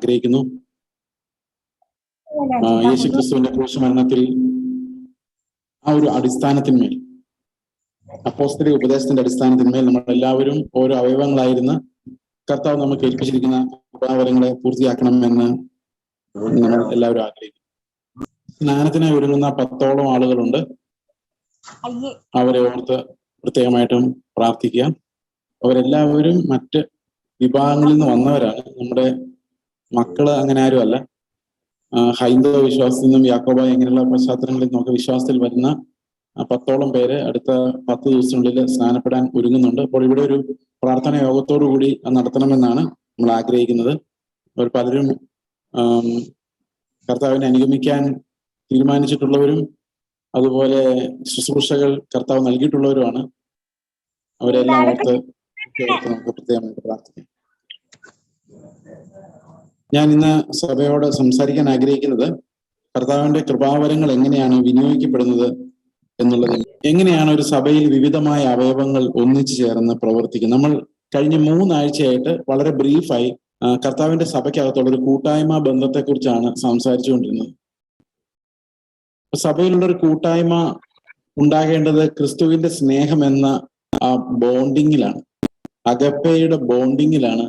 ആഗ്രഹിക്കുന്നു. യേശു ക്രിസ്തുവിന്റെ ക്രൂശ് മരണത്തിൽ ആ ഒരു അടിസ്ഥാനത്തിന്മേൽ അപ്പോസ്തലിക ഉപദേശത്തിന്റെ അടിസ്ഥാനത്തിന്മേൽ നമ്മൾ എല്ലാവരും ഓരോ അവയവങ്ങളായിരുന്ന കർത്താവ് നമുക്ക് ഏൽപ്പിച്ചിരിക്കുന്ന കൃപാവരങ്ങളെ പൂർത്തിയാക്കണമെന്ന് നമ്മൾ എല്ലാവരും ആഗ്രഹിക്കുന്നു. സ്നാനത്തിനായി ഒരുങ്ങുന്ന പത്തോളം ആളുകളുണ്ട്. അവരെ ഓർത്ത് പ്രത്യേകമായിട്ടും പ്രാർത്ഥിക്കുക. അവരെല്ലാവരും മറ്റ് വിഭാഗങ്ങളിൽ നിന്ന് വന്നവരാണ്. നമ്മുടെ മക്കൾ അങ്ങനെ ആരും അല്ല. ഹൈന്ദവ വിശ്വാസത്തിൽ നിന്നും യാക്കോബ ഇങ്ങനെയുള്ള പശ്ചാത്തലങ്ങളിൽ നിന്നൊക്കെ വിശ്വാസത്തിൽ വരുന്ന പത്തോളം പേര് അടുത്ത പത്ത് ദിവസത്തിനുള്ളിൽ സ്നാനപ്പെടാൻ ഒരുങ്ങുന്നുണ്ട്. അപ്പോൾ ഇവിടെ ഒരു പ്രാർത്ഥന യോഗത്തോടു കൂടി നടത്തണമെന്നാണ് നമ്മൾ ആഗ്രഹിക്കുന്നത്. അവർ പലരും കർത്താവിനെ അനുഗമിക്കാൻ തീരുമാനിച്ചിട്ടുള്ളവരും അതുപോലെ ശുശ്രൂഷകൾ കർത്താവ് നൽകിയിട്ടുള്ളവരുമാണ്. അവരെല്ലാം ഓർത്ത് നമുക്ക് പ്രത്യേകമായിട്ട് പ്രാർത്ഥിക്കാം. ഞാൻ ഇന്ന് സഭയോട് സംസാരിക്കാൻ ആഗ്രഹിക്കുന്നത് കർത്താവിന്റെ കൃപാവരങ്ങൾ എങ്ങനെയാണ് വിനിയോഗിക്കപ്പെടുന്നത് എന്നുള്ളത്. എങ്ങനെയാണ് ഒരു സഭയിൽ വിവിധമായ അവയവങ്ങൾ ഒന്നിച്ചു ചേർന്ന് പ്രവർത്തിക്കുന്നത്? നമ്മൾ കഴിഞ്ഞ മൂന്നാഴ്ചയായിട്ട് വളരെ ബ്രീഫായി കർത്താവിന്റെ സഭയ്ക്കകത്തുള്ള ഒരു കൂട്ടായ്മ ബന്ധത്തെക്കുറിച്ചാണ് സംസാരിച്ചുകൊണ്ടിരുന്നത്. സഭയിലുള്ള ഒരു കൂട്ടായ്മ ഉണ്ടാകേണ്ടത് ക്രിസ്തുവിന്റെ സ്നേഹം എന്ന ആ ബോണ്ടിങ്ങിലാണ്. അകപ്പയുടെ ബോണ്ടിങ്ങിലാണ്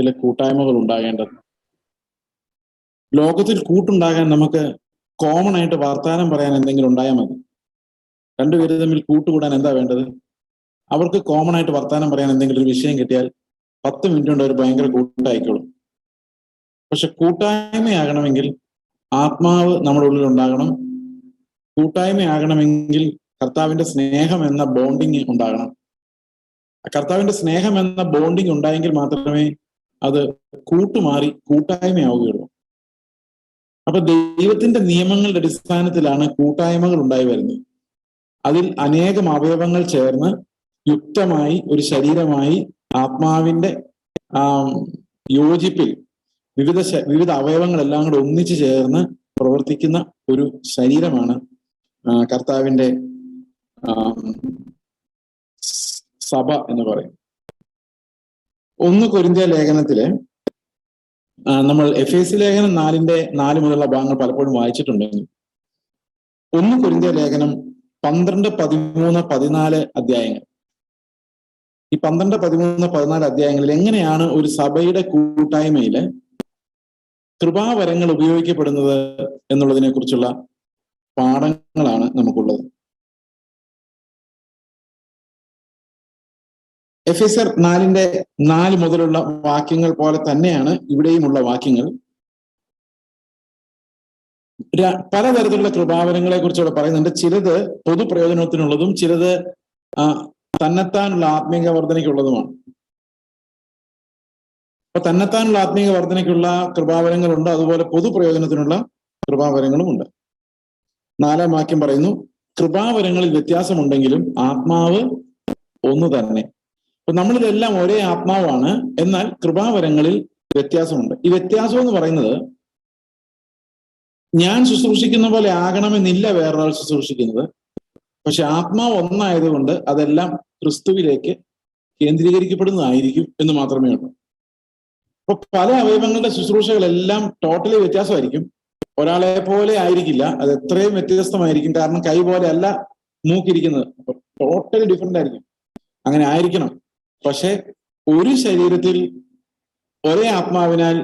സഭയിലെ കൂട്ടായ്മകൾ ഉണ്ടാകേണ്ടത്. ലോകത്തിൽ കൂട്ടുണ്ടാകാൻ നമുക്ക് കോമൺ ആയിട്ട് വർത്താനം പറയാൻ എന്തെങ്കിലും ഉണ്ടായാൽ മതി. രണ്ടുപേര് തമ്മിൽ കൂട്ടുകൂടാൻ എന്താ വേണ്ടത്? അവർക്ക് കോമൺ ആയിട്ട് വർത്താനം പറയാൻ എന്തെങ്കിലും ഒരു വിഷയം കിട്ടിയാൽ പത്ത് മിനിറ്റ് കൊണ്ട് അവർ ഭയങ്കര കൂട്ടായിക്കോളും. പക്ഷെ കൂട്ടായ്മയാകണമെങ്കിൽ ആത്മാവ് നമ്മുടെ ഉള്ളിൽ ഉണ്ടാകണം. കൂട്ടായ്മയാകണമെങ്കിൽ കർത്താവിന്റെ സ്നേഹം എന്ന ബോണ്ടിങ് ഉണ്ടാകണം. കർത്താവിന്റെ സ്നേഹം എന്ന ബോണ്ടിങ് ഉണ്ടായെങ്കിൽ മാത്രമേ അത് കൂട്ടുമാറി കൂട്ടായ്മയാവുകയുള്ളൂ. അപ്പൊ ദൈവത്തിന്റെ നിയമങ്ങളുടെ അടിസ്ഥാനത്തിലാണ് കൂട്ടായ്മകൾ ഉണ്ടായി വരുന്നത്. അതിൽ അനേകം അവയവങ്ങൾ ചേർന്ന് യുക്തമായി ഒരു ശരീരമായി ആത്മാവിന്റെ ആ യോജിപ്പിൽ വിവിധ വിവിധ അവയവങ്ങളെല്ലാം കൂടെ ഒന്നിച്ചു ചേർന്ന് പ്രവർത്തിക്കുന്ന ഒരു ശരീരമാണ് കർത്താവിന്റെ സഭ എന്ന് പറയും ഒന്ന് കൊരിന്തിയ ലേഖനത്തിൽ നമ്മൾ എഫ് എസ് ലേഖനം നാലിന്റെ നാല് മുതലുള്ള ഭാഗങ്ങൾ പലപ്പോഴും വായിച്ചിട്ടുണ്ടെങ്കിൽ ഒന്ന് കൊരിന്തിയ ലേഖനം പന്ത്രണ്ട് പതിമൂന്ന് പതിനാല് അധ്യായങ്ങൾ. ഈ പന്ത്രണ്ട് പതിമൂന്ന് പതിനാല് അധ്യായങ്ങളിൽ എങ്ങനെയാണ് ഒരു സഭയുടെ കൂട്ടായ്മയിൽ കൃപാവരങ്ങൾ ഉപയോഗിക്കപ്പെടുന്നത് എന്നുള്ളതിനെ കുറിച്ചുള്ള പാഠങ്ങളാണ് നമുക്കുള്ളത്. എഫ് എസ് ആർ നാലിന്റെ നാല് മുതലുള്ള വാക്യങ്ങൾ പോലെ തന്നെയാണ് ഇവിടെയുമുള്ള വാക്യങ്ങൾ. പലതരത്തിലുള്ള കൃപാവരങ്ങളെ കുറിച്ച് ഇവിടെ പറയുന്നുണ്ട്. ചിലത് പൊതുപ്രയോജനത്തിനുള്ളതും ചിലത് തന്നെത്താനുള്ള ആത്മീക വർധനയ്ക്കുള്ളതുമാണ് അപ്പൊ തന്നെത്താനുള്ള ആത്മീക വർധനയ്ക്കുള്ള കൃപാവരങ്ങളുണ്ട്. അതുപോലെ പൊതുപ്രയോജനത്തിനുള്ള കൃപാവരങ്ങളുമുണ്ട്. നാലാം വാക്യം പറയുന്നു കൃപാവരങ്ങളിൽ വ്യത്യാസമുണ്ടെങ്കിലും ആത്മാവ് ഒന്ന് തന്നെ. അപ്പൊ നമ്മളിതെല്ലാം ഒരേ ആത്മാവാണ്. എന്നാൽ കൃപാവരങ്ങളിൽ വ്യത്യാസമുണ്ട്. ഈ വ്യത്യാസം എന്ന് പറയുന്നത് ഞാൻ ശുശ്രൂഷിക്കുന്ന പോലെ ആകണമെന്നില്ല വേറൊരാൾ ശുശ്രൂഷിക്കുന്നത്. പക്ഷെ ആത്മാവ് ഒന്നായതുകൊണ്ട് അതെല്ലാം ക്രിസ്തുവിലേക്ക് കേന്ദ്രീകരിക്കപ്പെടുന്നതായിരിക്കും എന്ന് മാത്രമേ ഉള്ളൂ. അപ്പൊ പല അവയവങ്ങളുടെ ശുശ്രൂഷകളെല്ലാം ടോട്ടലി വ്യത്യാസമായിരിക്കും. ഒരാളെ പോലെ ആയിരിക്കില്ല. അത് എത്രയും വ്യത്യസ്തമായിരിക്കും. കാരണം കൈ പോലെ അല്ല മൂക്കിരിക്കുന്നത്. ടോട്ടലി ഡിഫറെന്റ് ആയിരിക്കും. അങ്ങനെ ആയിരിക്കണം. പക്ഷെ ഒരു ശരീരത്തിൽ ഒരേ ആത്മാവിനാൽ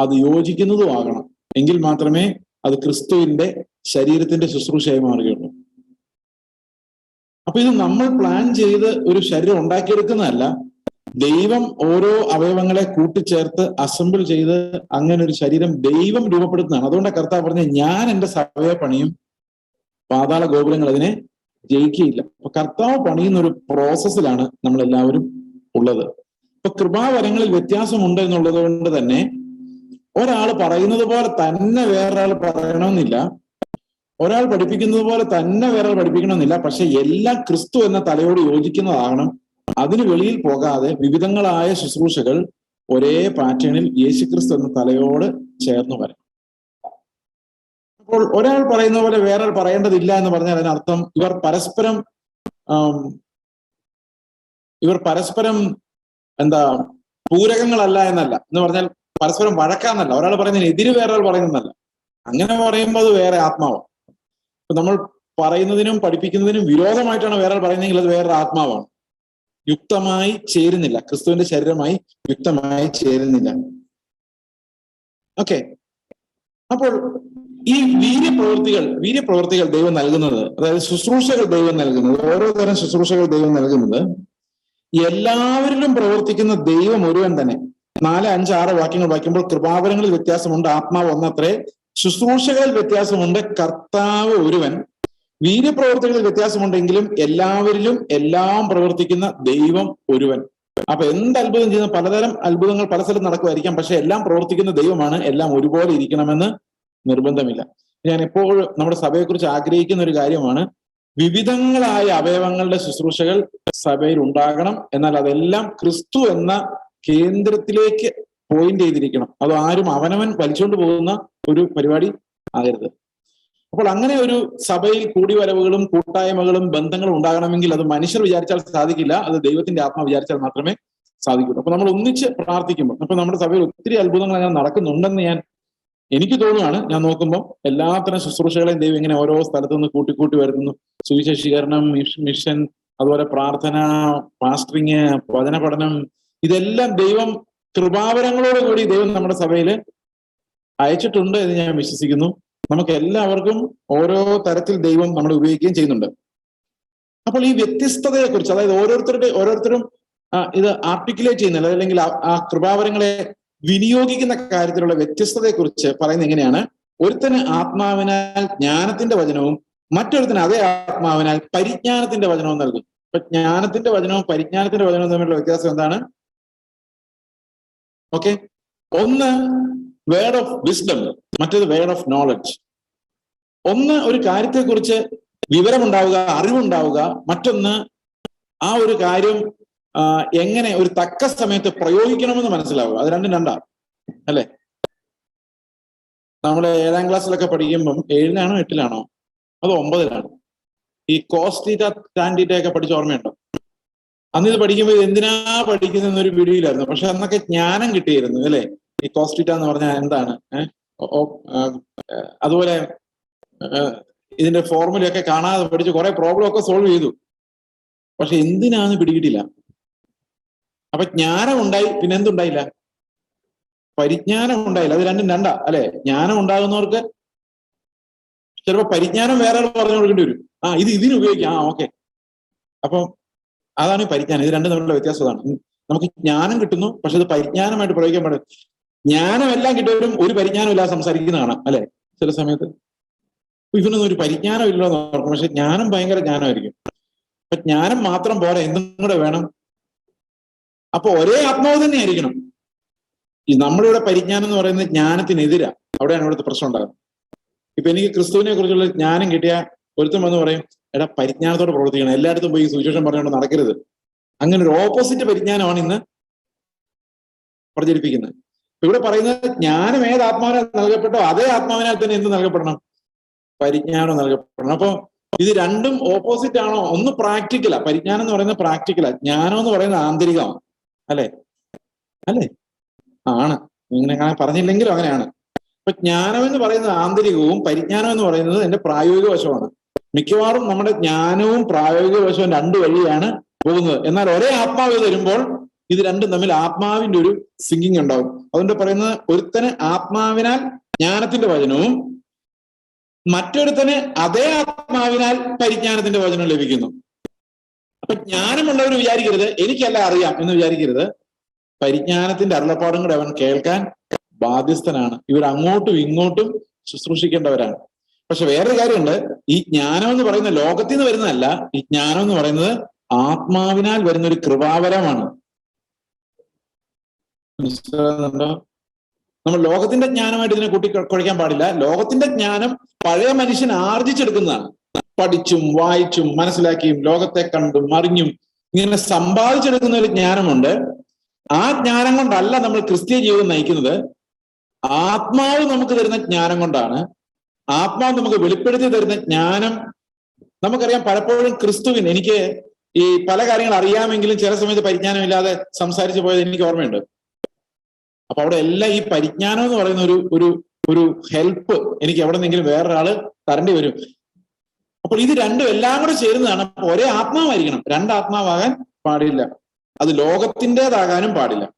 അത് യോജിക്കുന്നതും ആകണം. എങ്കിൽ മാത്രമേ അത് ക്രിസ്തുവിന്റെ ശരീരത്തിന്റെ ശുശ്രൂഷയായി മാറുകയുള്ളൂ. അപ്പൊ ഇത് നമ്മൾ പ്ലാൻ ചെയ്ത് ഒരു ശരീരം ഉണ്ടാക്കിയെടുക്കുന്നതല്ല ദൈവം ഓരോ അവയവങ്ങളെ കൂട്ടിച്ചേർത്ത് അസംബിൾ ചെയ്ത് അങ്ങനെ ഒരു ശരീരം ദൈവം രൂപപ്പെടുത്തുന്നതാണ്. അതുകൊണ്ട് കർത്താവ് പറഞ്ഞ ഞാൻ എന്റെ സഭയെ പണിയും പാതാള ഗോപുരങ്ങൾ അതിനെ ജയിക്കുകയില്ല. അപ്പൊ കർത്താവ് പണിയുന്ന ഒരു പ്രോസസ്സിലാണ് നമ്മൾ എല്ലാവരും ഉള്ളത്. ഇപ്പൊ കൃപാവരങ്ങളിൽ വ്യത്യാസമുണ്ട് എന്നുള്ളത് കൊണ്ട് തന്നെ ഒരാൾ പറയുന്നത് പോലെ തന്നെ വേറൊരാൾ പറയണമെന്നില്ല. ഒരാൾ പഠിപ്പിക്കുന്നത് പോലെ തന്നെ വേറൊരാൾ പഠിപ്പിക്കണമെന്നില്ല. പക്ഷെ എല്ലാം ക്രിസ്തു എന്ന തലയോട് യോജിക്കുന്നതാകണം. അതിന് വെളിയിൽ പോകാതെ വിവിധങ്ങളായ ശുശ്രൂഷകൾ ഒരേ പാറ്റേണിൽ യേശുക്രിസ്തു എന്ന തലയോട് ചേർന്ന് വരണം. അപ്പോൾ ഒരാൾ പറയുന്ന പോലെ വേറൊരാൾ പറയേണ്ടതില്ല എന്ന് പറഞ്ഞാൽ അതിനർത്ഥം ഇവർ പരസ്പരം ഇവർ പരസ്പരം എന്താ പൂരകങ്ങളല്ല എന്നല്ല. എന്ന് പറഞ്ഞാൽ പരസ്പരം വഴക്കാന്നല്ല. ഒരാൾ പറയുന്നതിന് എതിര് വേറൊരാൾ പറയുന്നതല്ല. അങ്ങനെ പറയുമ്പോൾ അത് വേറെ ആത്മാവാണ്. നമ്മൾ പറയുന്നതിനും പഠിപ്പിക്കുന്നതിനും വിരോധമായിട്ടാണ് വേറെ പറയുന്നതെങ്കിൽ അത് വേറൊരു ആത്മാവാണ്. യുക്തമായി ചേരുന്നില്ല. ക്രിസ്തുവിന്റെ ശരീരമായി യുക്തമായി ചേരുന്നില്ല. ഓക്കെ. അപ്പോൾ ഈ വീര്യപ്രവൃത്തികൾ വീര്യപ്രവൃത്തികൾ ദൈവം നൽകുന്നത് അതായത് ശുശ്രൂഷകൾ ദൈവം നൽകുന്നത് ഓരോ തരം ശുശ്രൂഷകൾ ദൈവം നൽകുന്നത് എല്ലാവരിലും പ്രവർത്തിക്കുന്ന ദൈവം ഒരുവൻ തന്നെ. നാല് അഞ്ച് ആറ് വാക്യങ്ങൾ വായിക്കുമ്പോൾ കൃപാവരങ്ങളിൽ വ്യത്യാസമുണ്ട് ആത്മാവ് ഒന്നത്രേ ശുശ്രൂഷകളിൽ വ്യത്യാസമുണ്ട് കർത്താവ് ഒരുവൻ. വീര്യപ്രവർത്തികളിൽ വ്യത്യാസമുണ്ടെങ്കിലും എല്ലാവരിലും എല്ലാം പ്രവർത്തിക്കുന്ന ദൈവം ഒരുവൻ. അപ്പൊ എന്ത് അത്ഭുതം ചെയ്യുന്ന പലതരം അത്ഭുതങ്ങൾ പല സ്ഥലത്ത് നടക്കുമായിരിക്കാം പക്ഷെ എല്ലാം പ്രവർത്തിക്കുന്ന ദൈവമാണ് എല്ലാം ഒരുപോലെ ഇരിക്കണമെന്ന് നിർബന്ധമില്ല. ഞാൻ എപ്പോഴും നമ്മുടെ സഭയെക്കുറിച്ച് ആഗ്രഹിക്കുന്ന ഒരു കാര്യമാണ് വിവിധങ്ങളായ അവയവങ്ങളുടെ ശുശ്രൂഷകൾ സഭയിൽ ഉണ്ടാകണം. എന്നാൽ അതെല്ലാം ക്രിസ്തു എന്ന കേന്ദ്രത്തിലേക്ക് പോയിന്റ് ചെയ്തിരിക്കണം. അത് ആരും അവനവൻ വലിച്ചുകൊണ്ട് പോകുന്ന ഒരു പരിപാടി ആകരുത്. അപ്പോൾ അങ്ങനെ ഒരു സഭയിൽ കൂടിവരവുകളും കൂട്ടായ്മകളും ബന്ധങ്ങളും ഉണ്ടാകണമെങ്കിൽ അത് മനുഷ്യർ വിചാരിച്ചാൽ സാധിക്കില്ല. അത് ദൈവത്തിന്റെ ആത്മ വിചാരിച്ചാൽ മാത്രമേ സാധിക്കുള്ളൂ അപ്പൊ നമ്മൾ ഒന്നിച്ച് പ്രാർത്ഥിക്കുമ്പോൾ അപ്പൊ നമ്മുടെ സഭയിൽ ഒത്തിരി അത്ഭുതങ്ങൾ അങ്ങനെ നടക്കുന്നുണ്ടെന്ന് ഞാൻ എനിക്ക് തോന്നുകയാണ് ഞാൻ നോക്കുമ്പോൾ എല്ലാത്തരം ശുശ്രൂഷകളെയും ദൈവം ഇങ്ങനെ ഓരോ സ്ഥലത്തു നിന്ന് കൂട്ടിക്കൂട്ടി വരുന്നു സുവിശേഷീകരണം മിഷ്- മിഷൻ അതുപോലെ പ്രാർത്ഥന പാസ്റ്ററിങ് വചന പഠനം ഇതെല്ലാം ദൈവം കൃപാവരങ്ങളോട് കൂടി ദൈവം നമ്മുടെ സഭയിൽ അയച്ചിട്ടുണ്ട് എന്ന് ഞാൻ വിശ്വസിക്കുന്നു. നമുക്ക് എല്ലാവർക്കും ഓരോ തരത്തിൽ ദൈവം നമ്മൾ ഉപയോഗിക്കുകയും ചെയ്യുന്നുണ്ട്. അപ്പോൾ ഈ വ്യത്യസ്തതയെ കുറിച്ച് അതായത് ഓരോരുത്തരുടെ ഓരോരുത്തരും ഇത് ആർട്ടിക്കുലേറ്റ് ചെയ്യുന്നില്ല അല്ലെങ്കിൽ ആ കൃപാവരങ്ങളെ വിനിയോഗിക്കുന്ന കാര്യത്തിലുള്ള വ്യത്യസ്തതയെ കുറിച്ച് പറയുന്നത് എങ്ങനെയാണ്? ഒരുത്തന് ആത്മാവിനാൽ ജ്ഞാനത്തിന്റെ വചനവും മറ്റൊരുത്തന് അതേ ആത്മാവിനാൽ പരിജ്ഞാനത്തിന്റെ വചനവും നൽകും ഇപ്പൊ ജ്ഞാനത്തിന്റെ വചനവും പരിജ്ഞാനത്തിന്റെ വചനവും തമ്മിലുള്ള വ്യത്യാസം എന്താണ്? ഓക്കെ. ഒന്ന് വേർഡ് ഓഫ് വിസ്ഡം മറ്റേത് വേർഡ് ഓഫ് നോളജ്. ഒന്ന് ഒരു കാര്യത്തെക്കുറിച്ച് വിവരമുണ്ടാവുക അറിവുണ്ടാവുക മറ്റൊന്ന് ആ ഒരു കാര്യം എങ്ങനെ ഒരു തക്ക സമയത്ത് പ്രയോഗിക്കണമെന്ന് മനസ്സിലാവും അത് രണ്ടും രണ്ടാണ് അല്ലെ? നമ്മൾ ഏഴാം ക്ലാസ്സിലൊക്കെ പഠിക്കുമ്പം ഏഴിലാണോ എട്ടിലാണോ? അത് ഒമ്പതിലാണ്? ഈ കോസ്റ്റീറ്റ ടാൻഡീറ്റ ഒക്കെ പഠിച്ച ഓർമ്മയുണ്ടോ? അന്ന് ഇത് പഠിക്കുമ്പോൾ ഇത് എന്തിനാ പഠിക്കുന്ന ഒരു വീഡിയോയിലായിരുന്നു പക്ഷെ അന്നൊക്കെ ജ്ഞാനം കിട്ടിയിരുന്നു അല്ലേ? ഈ കോസ്റ്റീറ്റ എന്ന് പറഞ്ഞാൽ എന്താണ്? അതുപോലെ ഇതിന്റെ ഫോർമുലയൊക്കെ കാണാതെ പഠിച്ച് കുറെ പ്രോബ്ലം ഒക്കെ സോൾവ് ചെയ്തു. പക്ഷെ എന്തിനാന്ന് പിടികിട്ടില്ല. അപ്പൊ ജ്ഞാനം ഉണ്ടായി പിന്നെ എന്തുണ്ടായില്ല? പരിജ്ഞാനം ഉണ്ടായില്ല അത് രണ്ടും രണ്ടാ അല്ലെ? ജ്ഞാനം ഉണ്ടാകുന്നവർക്ക് ചിലപ്പോ പരിജ്ഞാനം വേറെ പറഞ്ഞു കൊടുക്കേണ്ടി വരും. ആ ഇത് ഇതിന് ഉപയോഗിക്കാം. ആ ഓക്കെ. അപ്പം അതാണ് പരിജ്ഞാനം. ഇത് രണ്ടും തമ്മിലുള്ള വ്യത്യാസമാണ് നമുക്ക് ജ്ഞാനം കിട്ടുന്നു പക്ഷെ അത് പരിജ്ഞാനമായിട്ട് പ്രയോഗിക്കാൻ പാടില്ല. ജ്ഞാനം എല്ലാം കിട്ടിയവരും ഒരു പരിജ്ഞാനം ഇല്ലാതെ സംസാരിക്കുന്ന കാണാം അല്ലെ? ചില സമയത്ത്. ഇവനൊന്നും ഒരു പരിജ്ഞാനം ഇല്ലെന്ന് ഓർക്കും. പക്ഷെ ജ്ഞാനം ഭയങ്കര ജ്ഞാനമായിരിക്കും. അപ്പൊ ജ്ഞാനം മാത്രം പോരാ. എന്തും കൂടെ വേണം. അപ്പൊ ഒരേ ആത്മാവ് തന്നെ ആയിരിക്കണം ഈ നമ്മളിവിടെ പരിജ്ഞാനം എന്ന് പറയുന്നത് ജ്ഞാനത്തിനെതിരാ. അവിടെയാണ് ഇവിടുത്തെ പ്രശ്നം ഉണ്ടാകുന്നത്. ഇപ്പൊ എനിക്ക് ക്രിസ്തുവിനെ കുറിച്ചുള്ള ജ്ഞാനം കിട്ടിയ ഒരുത്തം വന്ന് പറയും എടാ പരിജ്ഞാനത്തോടെ പ്രവർത്തിക്കണം. എല്ലായിടത്തും പോയി സുവിശേഷം പറഞ്ഞുകൊണ്ട് നടക്കരുത്. അങ്ങനെ ഒരു ഓപ്പോസിറ്റ് പരിജ്ഞാനമാണ് ഇന്ന് പ്രചരിപ്പിക്കുന്നത്. ഇവിടെ പറയുന്നത് ജ്ഞാനം ഏത് ആത്മാവിനാൽ നൽകപ്പെട്ടോ അതേ ആത്മാവിനാൽ തന്നെ എന്ത് നൽകപ്പെടണം? പരിജ്ഞാനം നൽകപ്പെടണം. അപ്പൊ ഇത് രണ്ടും ഓപ്പോസിറ്റ് ആണോ? ഒന്ന് പ്രാക്ടിക്കലാ പരിജ്ഞാനം എന്ന് പറയുന്നത് പ്രാക്ടിക്കലാ ജ്ഞാനം എന്ന് പറയുന്നത് ആന്തരികമാണ്. അല്ലെ? അല്ലെ? ആണ്. ഇങ്ങനെ അങ്ങനെ പറഞ്ഞില്ലെങ്കിലും അങ്ങനെയാണ്. അപ്പൊ ജ്ഞാനം എന്ന് പറയുന്നത് ആന്തരികവും പരിജ്ഞാനം എന്ന് പറയുന്നത് എന്റെ പ്രായോഗിക വശമാണ്. മിക്കവാറും നമ്മുടെ ജ്ഞാനവും പ്രായോഗിക വശവും രണ്ട് വഴിയാണ് പോകുന്നത്. എന്നാൽ ഒരേ ആത്മാവ് തരുമ്പോൾ ഇത് രണ്ടും തമ്മിൽ ആത്മാവിന്റെ ഒരു സിങ്കിങ് ഉണ്ടാവും. അതുകൊണ്ട് പറയുന്നത് ഒരുത്തന് ആത്മാവിനാൽ ജ്ഞാനത്തിന്റെ വചനവും മറ്റൊരുത്തന് അതേ ആത്മാവിനാൽ പരിജ്ഞാനത്തിന്റെ വചനം ലഭിക്കുന്നു. അപ്പൊ ജ്ഞാനമുള്ളവർ വിചാരിക്കരുത് എനിക്കല്ല അറിയാം എന്ന് വിചാരിക്കരുത്. പരിജ്ഞാനത്തിന്റെ അരുളപ്പാടും കൂടെ അവൻ കേൾക്കാൻ ബാധ്യസ്ഥനാണ്. ഇവർ അങ്ങോട്ടും ഇങ്ങോട്ടും ശുശ്രൂഷിക്കേണ്ടവരാണ്. പക്ഷെ വേറൊരു കാര്യമുണ്ട്. ഈ ജ്ഞാനം എന്ന് പറയുന്ന ലോകത്തിൽ നിന്ന് വരുന്നതല്ല. ഈ ജ്ഞാനം എന്ന് പറയുന്നത് ആത്മാവിനാൽ വരുന്ന ഒരു കൃപാവരമാണ്. മനസ്സിലാകുന്നുണ്ടോ നമ്മൾ ലോകത്തിന്റെ ജ്ഞാനമായിട്ട് ഇതിനെ കൂട്ടി കുഴയ്ക്കാൻ പാടില്ല. ലോകത്തിന്റെ ജ്ഞാനം പഴയ മനുഷ്യൻ ആർജിച്ചെടുക്കുന്നതാണ്. പഠിച്ചും വായിച്ചും മനസ്സിലാക്കിയും ലോകത്തെ കണ്ടും അറിഞ്ഞും ഇങ്ങനെ സമ്പാദിച്ചെടുക്കുന്ന ഒരു ജ്ഞാനമുണ്ട്. ആ ജ്ഞാനം കൊണ്ടല്ല നമ്മൾ ക്രിസ്തീയ ജീവിതം നയിക്കുന്നത്. ആത്മാവ് നമുക്ക് തരുന്ന ജ്ഞാനം കൊണ്ടാണ്. ആത്മാവ് നമുക്ക് വെളിപ്പെടുത്തി തരുന്ന ജ്ഞാനം നമുക്കറിയാം പലപ്പോഴും ക്രിസ്തുവിന് എനിക്ക് ഈ പല കാര്യങ്ങൾ അറിയാമെങ്കിലും ചില സമയത്ത് പരിജ്ഞാനമില്ലാതെ സംസാരിച്ചു പോയത് എനിക്ക് ഓർമ്മയുണ്ട്. അപ്പൊ അവിടെ എല്ലാം ഈ പരിജ്ഞാനം എന്ന് പറയുന്ന ഒരു ഒരു ഒരു ഹെൽപ്പ് എനിക്ക് എവിടെ നിന്നെങ്കിലും വേറൊരാൾ തരേണ്ടി വരും. അപ്പോൾ ഇത് രണ്ടും എല്ലാം കൂടെ ചേരുന്നതാണ്. അപ്പോൾ ഒരേ ആത്മാവായിരിക്കണം. രണ്ട് ആത്മാവാകാൻ പാടില്ല. അത് ലോകത്തിന്റെതാകാനും പാടില്ല.